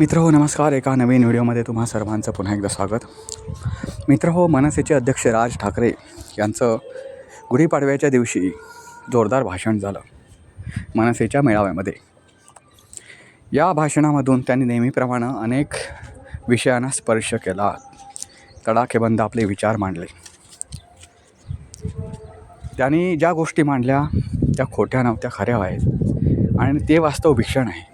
मित्र हो नमस्कार. एका नवीन व्हिडिओमध्ये तुम्हा सर्वांचं पुन्हा एकदा स्वागत. मित्र हो मनसेचे अध्यक्ष राज ठाकरे यांचं गुढीपाडव्याच्या दिवशी जोरदार भाषण झालं मनसेच्या मेळाव्यामध्ये. या भाषणामधून त्यांनी नेहमीप्रमाणे अनेक विषयांना स्पर्श केला. तडाखेबंद आपले विचार मांडले. त्यांनी ज्या गोष्टी मांडल्या त्या खोट्या नव्हत्या खऱ्या आहेत. आणि ते वास्तव भीषण आहे.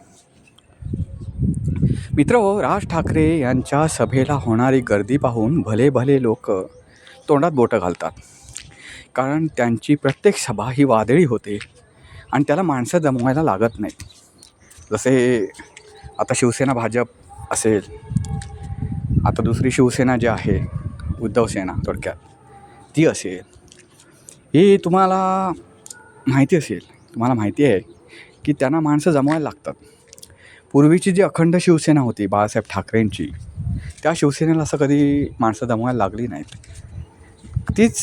मित्र राज ठाकरे यांच्या सभेला होणारी गर्दी पाहून भले भले लोक तोंडात बोटं घालतात. कारण त्यांची प्रत्येक सभा ही वादळी होते आणि त्याला माणसं जमवायला लागत नाहीत. जसे आता शिवसेना भाजप असेल. आता दुसरी शिवसेना जी आहे उद्धव सेना थोडक्यात ती असेल. ही तुम्हाला माहिती असेल तुम्हाला माहिती आहे की त्यांना माणसं जमवायला लागतात. पूर्वीची जी अखंड शिवसेना होती बाळासाहेब ठाकरेंची त्या शिवसेनेला असं कधी माणसं जमवायला लागली नाहीत. तीच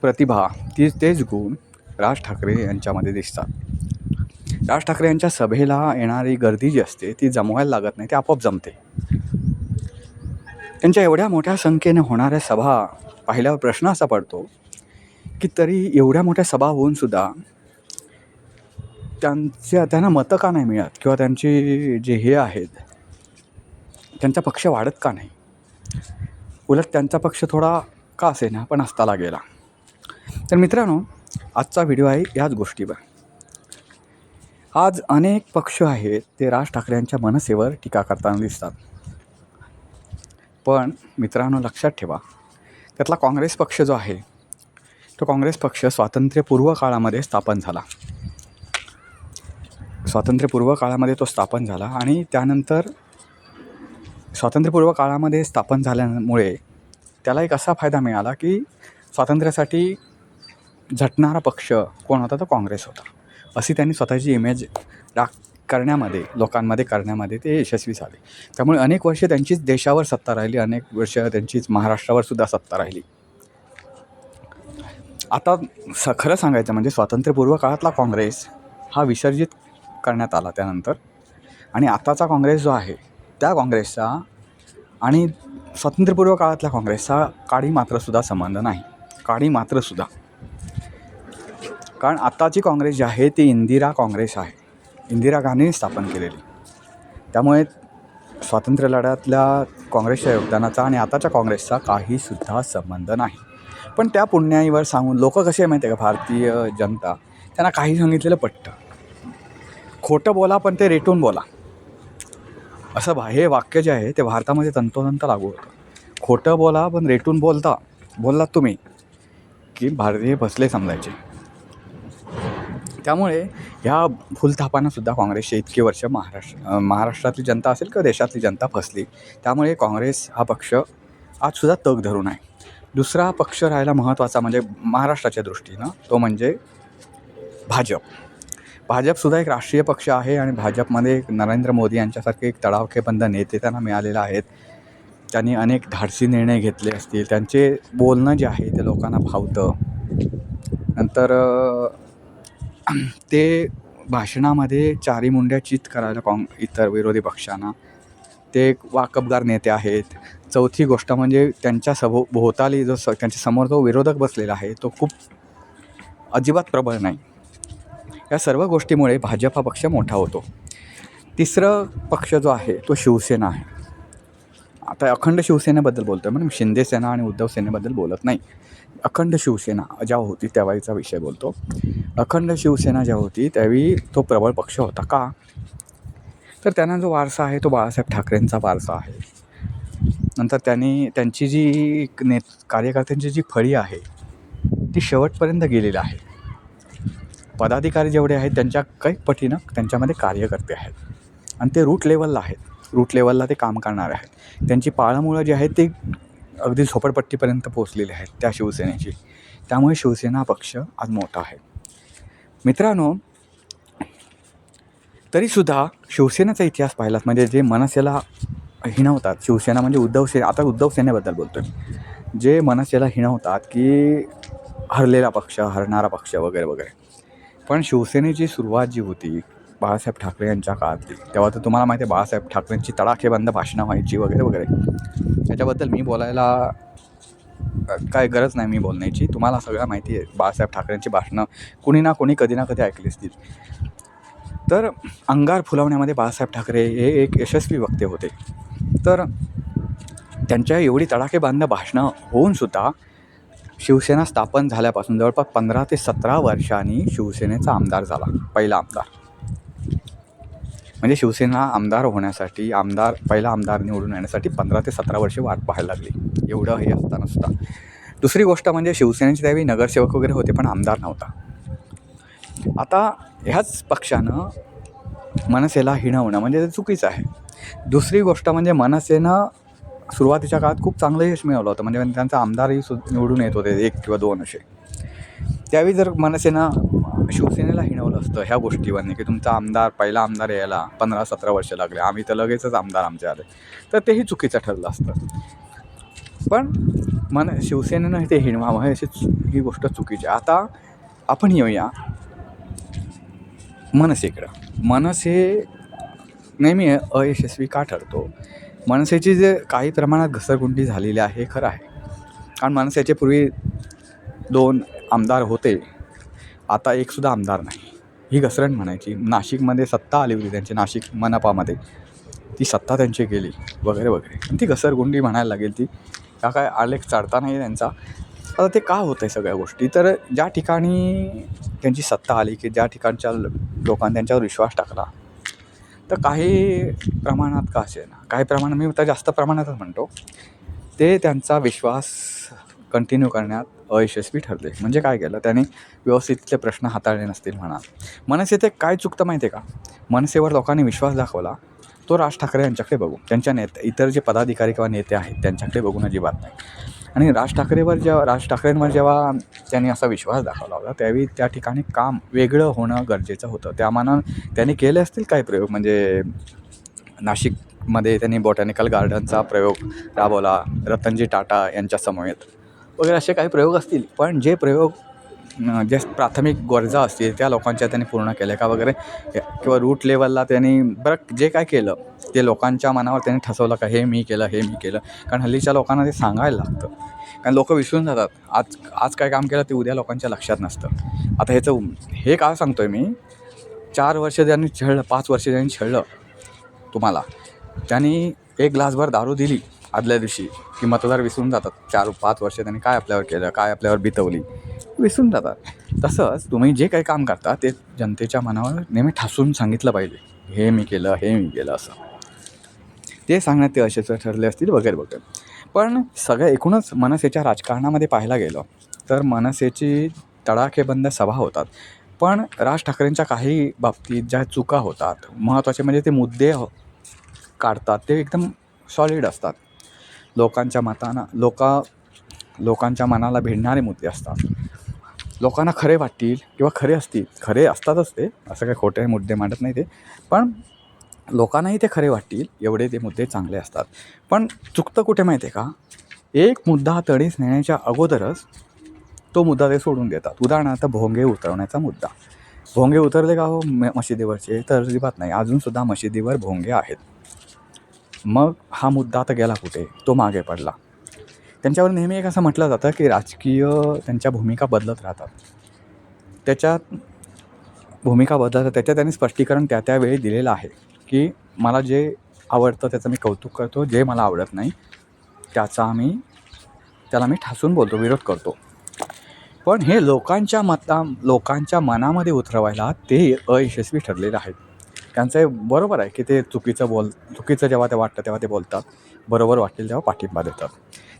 प्रतिभा तीच तेच गुण राज ठाकरे यांच्यामध्ये दिसतात. राज ठाकरे यांच्या सभेला येणारी गर्दी जी असते ती जमवायला लागत नाही ती आपोआप जमते. त्यांच्या एवढ्या मोठ्या संख्येने होणाऱ्या सभा पाहिल्यावर प्रश्न असा पडतो की तरी एवढ्या मोठ्या सभा होऊनसुद्धा त्यांच्या त्यांना मतं का नाही मिळत? किंवा त्यांचे जे हे आहेत त्यांचा पक्ष वाढत का नाही? उलट त्यांचा पक्ष थोडा का असेना पण असताला गेला. तर मित्रांनो आजचा व्हिडिओ आहे याच गोष्टीवर. आज अनेक पक्ष आहेत ते राज ठाकरेंच्या मनसेवर टीका करताना दिसतात. पण मित्रांनो लक्षात ठेवा त्यातला काँग्रेस पक्ष जो आहे तो काँग्रेस पक्ष स्वातंत्र्यपूर्व काळामध्ये स्थापन झाला. स्वातंत्र्यपूर्व काळामध्ये तो स्थापन झाला आणि त्यानंतर स्वातंत्र्यपूर्व काळामध्ये स्थापन झाल्यामुळे त्याला एक असा फायदा मिळाला की स्वातंत्र्यासाठी झटणारा पक्ष कोण होता? तो काँग्रेस होता. अशी त्यांनी स्वतःची इमेज राख करण्यामध्ये लोकांमध्ये करण्यामध्ये ते यशस्वी झाले. त्यामुळे अनेक वर्षे त्यांचीच देशावर सत्ता राहिली अनेक वर्ष त्यांचीच महाराष्ट्रावर सुद्धा सत्ता राहिली. आता स खरं सांगायचं म्हणजे स्वातंत्र्यपूर्व काळातला काँग्रेस हा विसर्जित करण्यात आला त्यानंतर. आणि आत्ताचा काँग्रेस जो आहे त्या काँग्रेसचा आणि स्वातंत्र्यपूर्व काळातल्या काँग्रेसचा काडी मात्रसुद्धा संबंध नाही. काडी मात्रसुद्धा कारण आत्ताची काँग्रेस जी आहे ती इंदिरा काँग्रेस आहे. इंदिरा गांधींनी स्थापन केलेली. त्यामुळे स्वातंत्र्य लढ्यातल्या काँग्रेसच्या योगदानाचा आणि आताच्या काँग्रेसचा काहीसुद्धा संबंध नाही. पण त्या पुण्याईवर सांगून लोक कसे माहिती आहे का? भारतीय जनता. त्यांना काही सांगितलेलं पटतं. खोटं बोला पण ते रेटून बोला. असं भा हे वाक्य जे आहे ते भारतामध्ये तंतोतंत लागू होतं. खोटं बोला पण रेटून बोलता बोललात तुम्ही की भारतीय बसले समजायचे. त्यामुळे ह्या फुलथापांनासुद्धा काँग्रेसचे इतकी वर्ष महाराष्ट्र महाराष्ट्रातली जनता असेल किंवा देशातली जनता फसली त्यामुळे काँग्रेस हा पक्ष आजसुद्धा तग धरून आहे. दुसरा पक्ष राहायला महत्त्वाचा म्हणजे महाराष्ट्राच्या दृष्टीनं तो म्हणजे भाजप. भाजपसुद्धा एक राष्ट्रीय पक्ष आहे आणि भाजपमध्ये एक नरेंद्र मोदी यांच्यासारखे एक तडावखेबंद नेते त्यांना मिळालेले आहेत. त्यांनी अनेक धाडसी निर्णय घेतले असतील. त्यांचे बोलणं जे आहे ते लोकांना भावतं. नंतर ते भाषणामध्ये चारी मुंड्या चित करायला काँग इतर विरोधी पक्षांना. ते एक वाकबगार नेते आहेत. चौथी गोष्ट म्हणजे त्यांच्या सभो भोवताली जो स त्यांच्यासमोर जो विरोधक बसलेला आहे तो खूप अजिबात प्रबळ नाही. या सर्व गोष्टीमुळे भाजप हा पक्ष मोठा होतो. तिसरं पक्ष जो आहे तो शिवसेना आहे. आता अखंड शिवसेनेबद्दल बोलतो आहे म्हणजे शिंदे सेना आणि उद्धव सेनेबद्दल बोलत नाही. अखंड शिवसेना जेव्हा होती त्यावेळीचा विषय बोलतो. अखंड शिवसेना जेव्हा होती त्यावेळी तो प्रबळ पक्ष होता का? तर त्यांना जो वारसा आहे तो बाळासाहेब ठाकरेंचा वारसा आहे. नंतर त्यांनी त्यांची जी ने कार्यकर्त्यांची जी फळी आहे ती शेवटपर्यंत गेलेली आहे. पदाधिकारी जेवढे आहेत त्यांच्या काही पटीनं त्यांच्यामध्ये कार्यकर्ते आहेत. आणि ते रूट लेवलला आहेत. रूट लेवलला ते काम करणार आहेत. त्यांची पाळंमुळं जी आहेत ती अगदी झोपडपट्टीपर्यंत पोचलेली आहेत त्या शिवसेनेची. त्यामुळे शिवसेना पक्ष आज मोठा आहे. मित्रांनो तरीसुद्धा शिवसेनेचा इतिहास पाहिलात म्हणजे जे मनसेला हिणवतात शिवसेना म्हणजे उद्धव सेना आता उद्धव सेनेबद्दल बोलतो आहे जे मनसेला हिणवतात की हरलेला पक्ष हरणारा पक्ष वगैरे वगैरे. पण शिवसेनेची सुरुवात जी होती बाळासाहेब ठाकरे यांच्या काळातली तेव्हा तर तुम्हाला माहिती आहे बाळासाहेब ठाकरेंची तडाखेबंद भाषणं व्हायची वगैरे वगैरे. त्याच्याबद्दल मी बोलायला काय गरज नाही मी बोलण्याची. तुम्हाला सगळं माहिती आहे बाळासाहेब ठाकरेंची भाषणं कुणी ना कोणी कधी ना कधी ऐकली असतील. तर अंगार फुलवण्यामध्ये बाळासाहेब ठाकरे हे एक यशस्वी वक्ते होते. तर त्यांच्या एवढी तडाखेबंद भाषणं होऊनसुद्धा शिवसेना स्थापन झाल्यापासून जवळपास पंधरा ते सतरा वर्षांनी शिवसेनेचा आमदार झाला पहिला आमदार. म्हणजे शिवसेना आमदार होण्यासाठी आमदार पहिला आमदार निवडून येण्यासाठी पंधरा ते सतरा वर्षे वाट पाहायला लागली. एवढं हे असता नसता दुसरी गोष्ट म्हणजे शिवसेनेचे त्यावेळी नगरसेवक वगैरे होते पण आमदार नव्हता. आता ह्याच पक्षानं मनसेला हिणवणं म्हणजे ते चुकीचं आहे. दुसरी गोष्ट म्हणजे मनसेनं सुरुवातीच्या काळात खूप चांगलं यश मिळवलं होतं. म्हणजे, म्हणजे त्यांचा आमदारही सु निवडून येत होते एक किंवा दोन असे. त्यावेळी जर मनसेनं शिवसेनेला हिणवलं असतं ह्या गोष्टीवरने की तुमचा आमदार पहिला आमदार यायला पंधरा सतरा वर्ष लागले आम्ही तर लगेचच आमदार आमचे आले तर तेही चुकीचं ठरलं असतं. पण मन शिवसेनेनं ते हिणवावं हे अशी ही गोष्ट चुकीची आहे. आता आपण येऊया मनसेकडं. मनसे नेहमी अयशस्वी का ठरतो? मनसेची जे काही प्रमाणात घसरगुंडी झालेली आहे खरं आहे. कारण मनसेचे पूर्वी दोन आमदार होते. आता एकसुद्धा आमदार नाही. ही घसरण म्हणायची. नाशिकमध्ये सत्ता आली होती त्यांची नाशिक मनपामध्ये. ती सत्ता त्यांची गेली वगैरे वगैरे. पण ती घसरगुंडी म्हणायला लागेल ती. का काय आलेख चढता नाही त्यांचा. आता ते का होतं आहे सगळ्या गोष्टी? तर ज्या ठिकाणी त्यांची सत्ता आली की ज्या ठिकाणच्या लोकांनी त्यांच्यावर विश्वास टाकला तर काही प्रमाणात का असे ना काही प्रमाणात मी तर जास्त प्रमाणातच म्हणतो. ते त्यांचा विश्वास कंटिन्यू करण्यात अयशस्वी ठरले. म्हणजे काय केलं? त्याने व्यवस्थित तिथले प्रश्न हाताळले नसतील म्हणा. मनसे ते काय चुकतं माहिती आहे का? मनसेवर लोकांनी विश्वास दाखवला. तो राज ठाकरे यांच्याकडे बघू. त्यांच्या नेते इतर जे पदाधिकारी किंवा नेते आहेत त्यांच्याकडे बघून अजिबात नाही. आणि राज ठाकरेवर जेव्हा राज ठाकरेंवर जेव्हा त्यांनी असा विश्वास दाखवला होता त्यावेळी त्या ठिकाणी काम वेगळं होणं गरजेचं होतं. त्या मानानं त्यांनी केले असतील काही प्रयोग? म्हणजे नाशिक मध्ये त्यांनी बॉटॅनिकल गार्डनचा प्रयोग राबवला. रतनजी टाटा यांच्या समवेत वगैरे असे काही प्रयोग असतील पण जे प्रयोग जे प्राथमिक गरजा असतील त्या लोकांच्या त्यांनी पूर्ण केल्या का वगैरे? किंवा रूट लेवलला त्यांनी बरं जे काय केलं ते लोकांच्या मनावर त्यांनी ठसवलं का हे मी केलं हे मी केलं? कारण हल्लीच्या लोकांना ते सांगायला लागतं. कारण लोक विसरून जातात. आज आज काय काम केलं ते उद्या लोकांच्या लक्षात नसतं. आता ह्याचं हे का सांगतो आहे मी? चार वर्ष ज्यांनी छळलं पाच वर्ष ज्यांनी छळलं तुम्हाला त्यांनी एक ग्लासभर दारू दिली आदल्या दिवशी की मतदार विसरून जातात. चार पाच वर्ष त्यांनी काय आपल्यावर केलं काय आपल्यावर बितवली विसरून जातात. तसंच तुम्ही जे काही काम करता ते जनतेच्या मनावर नेहमी ठासून सांगितलं पाहिजे. हे मी केलं हे मी केलं असं. ते सांगण्यात ते असेच ठरले असतील वगैरे वगैरे. पण सगळं एकूणच मनसेच्या राजकारणामध्ये पाहायला गेलं तर मनसेची तडाखेबंद सभा होतात. पण राज ठाकरेंच्या काही बाबतीत ज्या चुका होतात महत्त्वाचे म्हणजे ते मुद्दे हो- काढतात ते एकदम सॉलिड असतात. लोकांच्या मताना लोका लोकांच्या मनाला भिडणारे मुद्दे असतात. लोकांना खरे वाटतील किंवा खरे असतील खरे असतातच ते असं काही खोटे मुद्दे मांडत नाही ते पण लोकांनाही ते खरे वाटतील एवढे ते मुद्दे चांगले असतात. पण चुकतं कुठे माहिती आहे का? एक मुद्दा तडीस नेण्याच्या अगोदरच तो मुद्दा ते सोडून देतात. उदाहरणार्थ भोंगे उतरवण्याचा मुद्दा. भोंगे उतरले का हो मशिदीवरचे? तर अजिबात नाही अजूनसुद्धा मशिदीवर भोंगे आहेत. मग हा मुद्दा आता गेला कुठे? तो मागे पडला. त्यांच्यावर नेहमी एक असं म्हटलं जातं की राजकीय त्यांच्या भूमिका बदलत राहतात. त्याच्यात भूमिका बदलतात त्याच्यात त्यांनी स्पष्टीकरण त्या त्यावेळी दिलेलं आहे की मला जे आवडतं त्याचं मी कौतुक करतो. जे मला आवडत नाही त्याचा आम्ही त्याला मी ठासून बोलतो विरोध करतो. पण हे लोकांच्या मता लोकांच्या मनामध्ये उतरवायला ते अयशस्वी ठरलेले आहेत. त्यांचं हे बरोबर आहे की ते चुकीचं बोल चुकीचं जेव्हा ते वाटतं तेव्हा ते बोलतात. बरोबर वाटेल तेव्हा पाठिंबा देतात.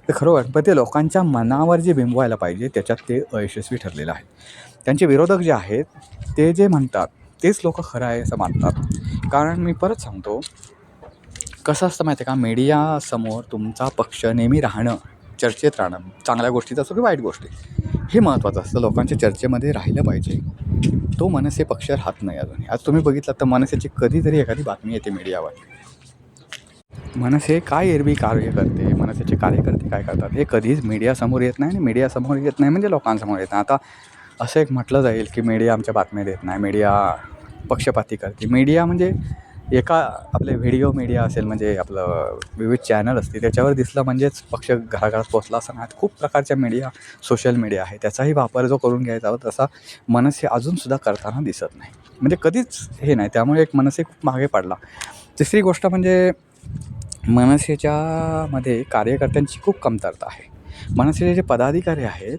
ते खरोखर पण ते लोकांच्या मनावर जे बिंबवायला पाहिजे त्याच्यात ते अयशस्वी ठरलेलं आहे. त्यांचे विरोधक जे आहेत ते जे म्हणतात तेच लोक खरं आहे असं मानतात. कारण मी परत सांगतो कसं असतं माहिती आहे का? मीडियासमोर तुमचा पक्ष नेहमी राहणं चर्चेत राहणं. चांगल्या गोष्टीचं असो की वाईट गोष्टी. हे महत्त्वाचं असतं. लोकांच्या चर्चेमध्ये राहिलं पाहिजे. तो मनसे पक्ष राहत नाही अजून आज तुम्ही बघितलं तर मनसेची कधीतरी एखादी बातमी येते मीडियावर. मनसे काय एरवी कार्य करते? मनसेचे कार्यकर्ते काय करतात? हे कधीच मीडियासमोर येत नाही आणि मीडियासमोर येत नाही म्हणजे लोकांसमोर येत नाही. आता असं एक म्हटलं जाईल की मीडिया आमच्या बातम्या देत नाही. मीडिया पक्षपाती करते. मीडिया म्हणजे एका आपले व्हिडिओ मीडिया असेल म्हणजे आपलं विविध चॅनल असतील त्याच्यावर दिसलं म्हणजेच पक्ष घराघरात पोचला असं नाही. खूप प्रकारच्या मीडिया सोशल मीडिया आहे. त्याचाही वापर जो करून घ्यायचा होता तसा मनसे अजूनसुद्धा करताना दिसत नाही. म्हणजे कधीच हे नाही. त्यामुळे एक मनसे खूप मागे पडला. तिसरी गोष्ट म्हणजे मनसेच्या मध्ये कार्यकर्त्यांची खूप कमतरता आहे. मनसेचे जे पदाधिकारी आहेत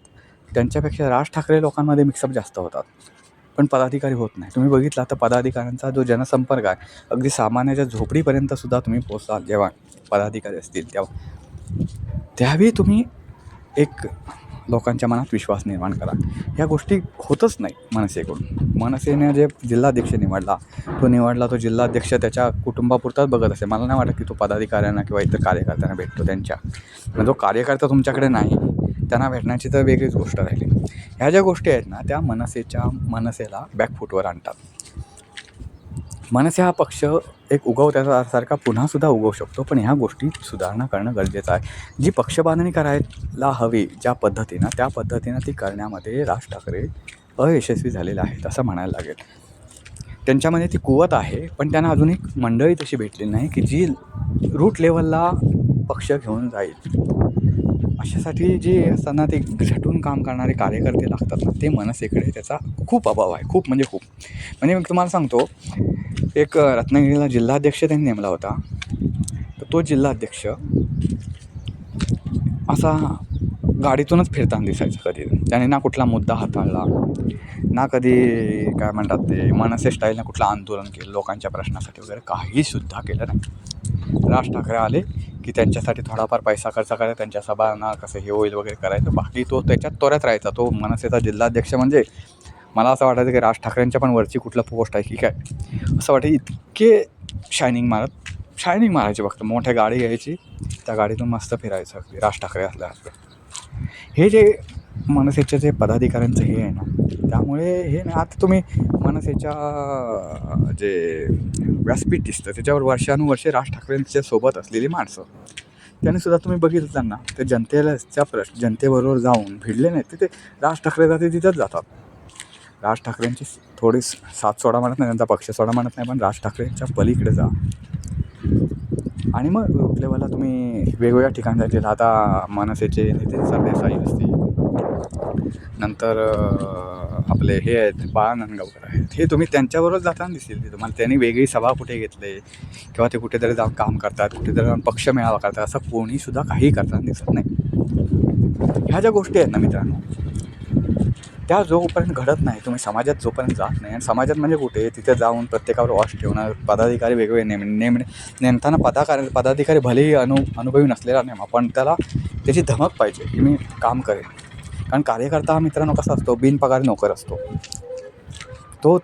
त्यांच्यापेक्षा राज ठाकरे लोकांमध्ये मिक्सअप जास्त होतात. पण पदाधिकारी होत नाही. तुम्ही बघितला तर पदाधिकाऱ्यांचा जो जनसंपर्क आहे अगदी सामान्याच्या झोपडीपर्यंत सुद्धा तुम्ही पोचाल जेव्हा पदाधिकारी असतील तेव्हा. त्यावेळी तुम्ही एक लोकांच्या मनात विश्वास निर्माण करा. ह्या गोष्टी होतच नाही मनसेकडून. मनसेने जे जिल्हाध्यक्ष निवडला तो निवडला तो जिल्हाध्यक्ष त्याच्या कुटुंबापुरताच बघत असे मला नाही वाटत की तो पदाधिकाऱ्यांना किंवा इतर कार्यकर्त्यांना भेटतो त्यांच्या. पण जो कार्यकर्ता तुमच्याकडे नाही त्यांना भेटण्याची तर वेगळीच गोष्ट राहिली. ह्या ज्या गोष्टी आहेत ना त्या मनसेच्या मनसेला बॅकफूटवर आणतात. मनसे हा पक्ष एक उगवत्याचा सारखा पुन्हासुद्धा उगवू शकतो पण ह्या गोष्टीत सुधारणा करणं गरजेचं आहे. जी पक्षबांधणी करायला हवी ज्या पद्धतीनं त्या पद्धतीनं ती करण्यामध्ये राज ठाकरे अयशस्वी झालेले आहेत असं म्हणायला लागेल. त्यांच्यामध्ये ती कुवत आहे पण त्यांना अजून एक मंडळी तशी भेटली नाही की जी रूट लेवलला पक्ष घेऊन जाईल. अशासाठी जे असताना ते झटून काम करणारे कार्यकर्ते लागतात ना ते मनसेकडे त्याचा खूप अभाव आहे. खूप म्हणजे खूप. म्हणजे मी तुम्हाला सांगतो एक रत्नागिरीला जिल्हाध्यक्ष त्यांनी नेमला होता. तर तो जिल्हाध्यक्ष असा गाडीतूनच फिरताना दिसायचा कधी. त्याने ना कुठला मुद्दा हाताळला ना कधी काय म्हणतात ते मनसे स्टाईलनं कुठलं आंदोलन केलं लोकांच्या प्रश्नासाठी वगैरे काही सुद्धा केलं नाही. राज ठाकरे आले की त्यांच्यासाठी थोडाफार पैसा खर्च करायचा त्यांच्या सभांना कसं हे होईल वगैरे करायचं. बाकी तो त्याच्यात त्वऱ्यात राहायचा. तो मनसेचा जिल्हाध्यक्ष म्हणजे मला असं वाटायचं की राज ठाकरेंच्या पण वरची कुठलं पोस्ट आहे की काय? असं वाटतं इतके शायनिंग मारत शायनिंग मारायची फक्त. मोठ्या गाडी घ्यायची त्या गाडीतून मस्त फिरायचं. अगदी राज ठाकरे असल्या हे जे मनसेच्या जे पदाधिकाऱ्यांचं हे आहे ना त्यामुळे हे ना आता तुम्ही मनसेच्या जे व्यासपीठ दिसतं त्याच्यावर वर्षानुवर्षे राज ठाकरेंच्या सोबत असलेली माणसं. त्याने सुद्धा तुम्ही बघितलं त्यांना ते जनतेलाच्या प्रश्न जनतेबरोबर जाऊन भिडले नाहीत तिथे राज ठाकरे जाते तिथंच जातात. राज ठाकरेंची थोडी साथ सोडा म्हणत नाही त्यांचा पक्ष सोडा म्हणत नाही पण राज ठाकरेंच्या पलीकडे जा. आणि मग रूट लेवलला तुम्ही वेगवेगळ्या ठिकाणी जायचे आता मनसेचे नितीन सरदेसाई असतील नंतर आपले हे आहेत बाळा नंदगावकर आहेत. हे तुम्ही त्यांच्याबरोबर जाताना दिसतील ते तुम्हाला त्यांनी वेगळी सभा कुठे घेतले किंवा ते कुठेतरी जाऊन काम करतात कुठेतरी जाऊन पक्ष मेळावा करतात असं कोणीसुद्धा काही करताना दिसत नाही. ह्या ज्या गोष्टी आहेत ना मित्रांनो त्या जोपर्यंत घडत नाही तुम्ही समाजात जोपर्यंत जात नाही आणि समाजात म्हणजे कुठे? तिथे जाऊन प्रत्येकावर वॉश ठेवणं पदाधिकारी वेगवेगळे नेम नेम नेमताना पदाकार पदाधिकारी भलेही अनु अनुभवी नसलेला नेमा पण त्याला त्याची धमक पाहिजे की मी काम करेन. कारण कार्यकर्ता हा मित्रांनो कसा असतो बिनपगारी नोकर असतो. तो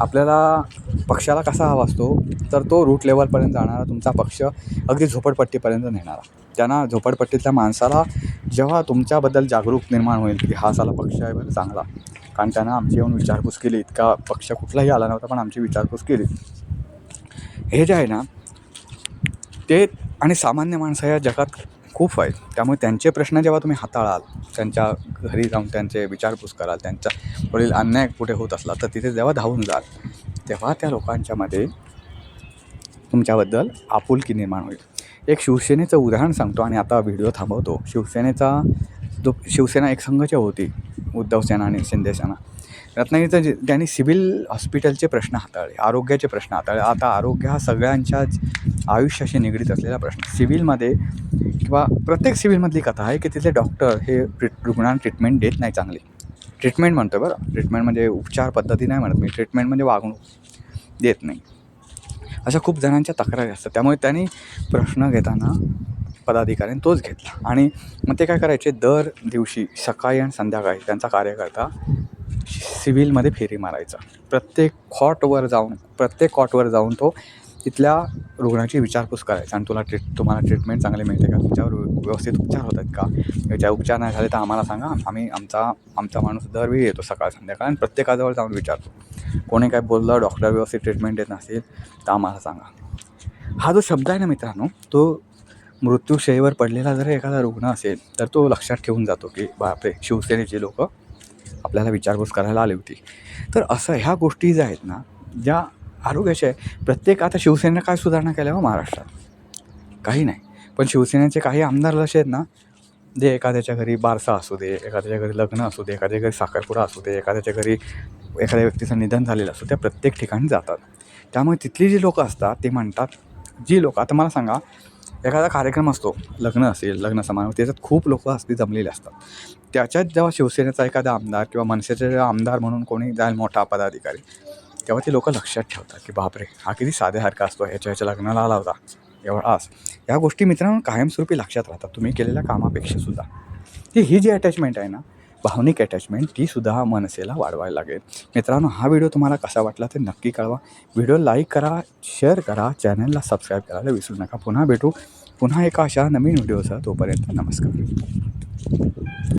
आपल्याला पक्षाला कसा हवा असतो तर तो रूट लेवलपर्यंत जाणारा तुमचा पक्ष अगदी झोपडपट्टीपर्यंत नेणारा. त्यांना झोपडपट्टीतल्या माणसाला जेव्हा तुमच्याबद्दल जागरूक निर्माण होईल की हा साला पक्ष आहे बरं चांगला. कारण त्यांना आमची येऊन विचारपूस केली इतका पक्ष कुठलाही आला नव्हता पण आमची विचारपूस केली. हे जे आहे ना ते आणि सामान्य माणसं या जगात खूप आहेत त्यामुळे त्यांचे प्रश्न जेव्हा तुम्ही हाताळाल त्यांच्या घरी जाऊन त्यांचे विचारपूस कराल त्यांच्या वडील अन्याय कुठे होत असला तर तिथे जेव्हा धावून जाल तेव्हा त्या लोकांच्यामध्ये तुमच्याबद्दल आपुलकी निर्माण होईल. एक शिवसेनेचं उदाहरण सांगतो आणि आता व्हिडिओ थांबवतो. शिवसेनेचा जो शिवसेना एक संघच होती उद्धव सेना आणि शिंदे सेना. रत्नागिरीचं जे त्यांनी सिव्हिल हॉस्पिटलचे प्रश्न हाताळले आरोग्याचे प्रश्न हाताळले आता आरोग्य हा सगळ्यांच्याच आयुष्याशी निगडीत असलेला प्रश्न. सिव्हिलमध्ये किंवा प्रत्येक सिव्हिलमधली कथा आहे की तिथले डॉक्टर हे रुग्णांना ट्रीटमेंट देत नाही चांगली. ट्रीटमेंट म्हणतो बरं. ट्रीटमेंट म्हणजे उपचार पद्धती नाही म्हणत मी. ट्रीटमेंट म्हणजे वागणूक देत नाही. अशा खूप जणांच्या तक्रारी असतात. त्यामुळे त्यांनी प्रश्न घेताना पदाधिकाऱ्यांनी तोच घेतला. आणि मग ते काय करायचे? दर दिवशी सकाळी आणि संध्याकाळी त्यांचा कार्यकर्ता सिव्हिलमध्ये फेरी मारायचा. प्रत्येक खॉटवर जाऊन प्रत्येक कॉटवर जाऊन तो तिथल्या रुग्णाची विचारपूस करायचं आणि तुला ट्रीट तुम्हाला ट्रीटमेंट चांगली मिळते का? तुमच्यावर व्यवस्थित उपचार होत आहेत का? याच्या उपचार नाही झाले तर आम्हाला सांगा. आम्ही आमचा आमचा माणूस दरवेळी येतो सकाळ संध्याकाळ आणि प्रत्येकाजवळ जाऊन विचारतो. कोणी काय बोललं डॉक्टर व्यवस्थित ट्रीटमेंट देत नसेल तर आम्हाला सांगा. हा जो शब्द आहे ना मित्रांनो तो मृत्यूशयीवर पडलेला जर एखादा रुग्ण असेल तर तो लक्षात ठेवून जातो की बापरे शिवसेनेचे लोक आपल्याला विचारपूस करायला आली होती. तर असं ह्या गोष्टी ज्या आहेत ना ज्या आरोग्याचे आहे. प्रत्येक आता शिवसेनेनं काय सुधारणा केल्या हो महाराष्ट्रात? काही नाही. पण शिवसेनेचे काही आमदार असे आहेत ना जे एखाद्याच्या घरी बारसा असू दे एखाद्याच्या घरी लग्न असू दे एखाद्या घरी साखरपुडा असू दे एखाद्याच्या घरी एखाद्या व्यक्तीचं निधन झालेलं असू त्या प्रत्येक ठिकाणी जातात. त्यामुळे तिथली जी लोकं असतात ते म्हणतात जी लोकं आता मला सांगा एखादा कार्यक्रम असतो लग्न असेल लग्न समारंभ त्याच्यात खूप लोकं असती जमलेली असतात. त्याच्यात जेव्हा शिवसेनेचा एखादा आमदार किंवा मनसेचे आमदार म्हणून कोणी जाईल मोठा पदाधिकारी तेव्हा ते लोक लक्षात ठेवतात की बापरे हा किती साध्यासारखा असतो ह्याच्या ह्याच्या लग्नाला आला होता एवढा आज या गोष्टी मित्रांनो कायमस्वरूपी लक्षात राहतात तुम्ही केलेल्या कामापेक्षा सुद्धा. ही ही जी अटॅचमेंट आहे ना भावनिक अटॅचमेंट ती सुद्धा मनसेला वाढवायला लागेल. मित्रांनो हा व्हिडिओ तुम्हाला कसा वाटला ते नक्की कळवा. व्हिडिओ लाईक करा शेअर करा चॅनलला सबस्क्राईब करायला विसरू नका. पुन्हा भेटू. पुन्हा एका अशा नवीन व्हिडिओसह तोपर्यंत नमस्कार.